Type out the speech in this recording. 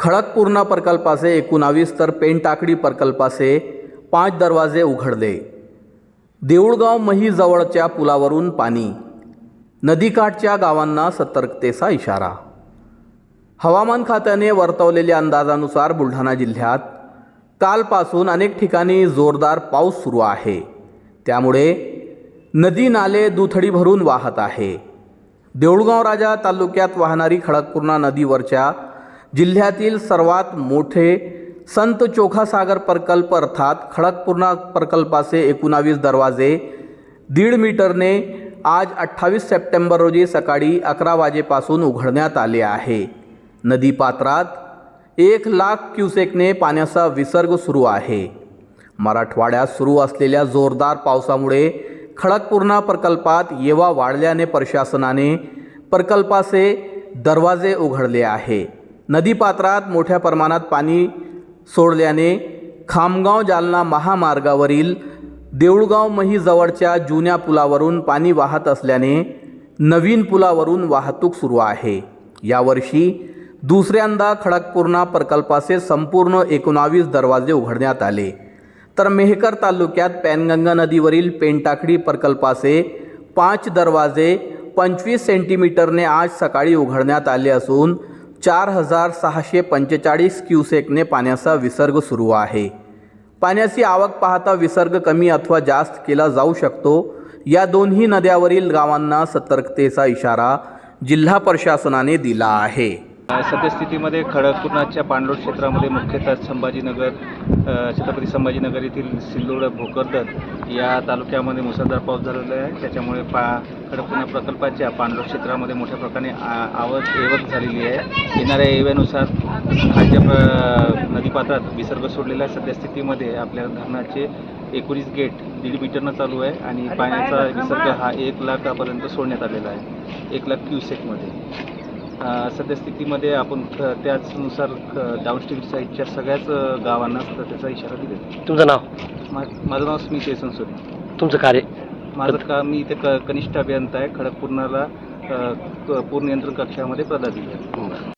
खडकपूर्णा प्रकल्पाचे एकोणावीस तर पेनटाकडी प्रकल्पाचे पाच दरवाजे उघडले. देऊळगाव महीजवळच्या पुलावरून पाणी. नदीकाठच्या गावांना सतर्कतेचा इशारा. हवामान खात्याने वर्तवलेल्या अंदाजानुसार बुलढाणा जिल्ह्यात कालपासून अनेक ठिकाणी जोरदार पाऊस सुरू आहे. त्यामुळे नदी नाले दुथडी भरून वाहत आहे. देऊळगाव राजा तालुक्यात वाहणारी खडकपूर्णा नदीवरच्या जिल्ह्यातील सर्वात मोठे संत चोखासागर प्रकल्प अर्थात खडकपूर्णा प्रकल्पाचे एकोणावीस दरवाजे दीड मीटरने आज अठ्ठावीस सप्टेंबर रोजी सकाळी अकरा वाजेपासून उघडण्यात आले आहे. नदीपात्रात एक लाख क्युसेकने पाण्याचा विसर्ग सुरू आहे. मराठवाड्यात सुरू असलेल्या जोरदार पावसामुळे खडकपूर्णा प्रकल्पात येवा वाढल्याने प्रशासनाने प्रकल्पाचे दरवाजे उघडले आहे. नदीपात्रात मोठ्या प्रमाणात पाणी सोडल्याने खामगाव जालना महामार्गावरील देऊळगाव महीजवळच्या जुन्या पुलावरून पाणी वाहत असल्याने नवीन पुलावरून वाहतूक सुरू आहे. यावर्षी दुसऱ्यांदा खडकपूर्णा प्रकल्पाचे संपूर्ण एकोणावीस दरवाजे उघडण्यात आले. तर मेहकर तालुक्यात पॅनगंगा नदीवरील पेनटाकडी प्रकल्पाचे पाच दरवाजे पंचवीस सेंटीमीटरने आज सकाळी उघडण्यात आले असून चार हजार सहाशे पंचेचाळीस क्युसेकने पाण्याचा विसर्ग सुरू आहे. पाण्याची आवक पाहता विसर्ग कमी अथवा जास्त केला जाऊ शकतो. या दोन्ही नद्यावरील गावांना सतर्कतेचा इशारा जिल्हा प्रशासनाने दिला आहे. सद्यस्थितीमध्ये खडकपूर्णाच्या पाणलोट क्षेत्रामध्ये मुख्यतः संभाजीनगर छत्रपती संभाजीनगर येथील सिल्लोड भोकरदन या तालुक्यामध्ये मुसळधार पाऊस झालेला आहे. त्याच्यामुळे पा खडकपूर्णा प्रकल्पाच्या पाणलोट क्षेत्रामध्ये मोठ्या प्रकारे आ- आवक झालेली आहे. येणाऱ्या एव्यानुसार खालच्या प्र नदीपात्रात विसर्ग सोडलेला आहे. सद्यस्थितीमध्ये आपल्या धरणाचे एकोणीस गेट दीड मीटरनं चालू आहे आणि पाण्याचा विसर्ग हा एक लाखापर्यंत सोडण्यात आलेला आहे. एक लाख क्युसेकमध्ये. सद्यस्थितीमध्ये आपण त्याचनुसार डाऊनस्ट्रीम साईडच्या सगळ्याच गावांना त्याचा इशारा दिलेला तुमचं नाव? मा- माझं नाव स्मित येसनसोरे तुमचं कार्य? माझं काम मी इथे क कनिष्ठ अभियंता आहे खडकपूर्णाला अ, क- पूर नियंत्रण कक्षामध्ये पदाधिकारी आहे.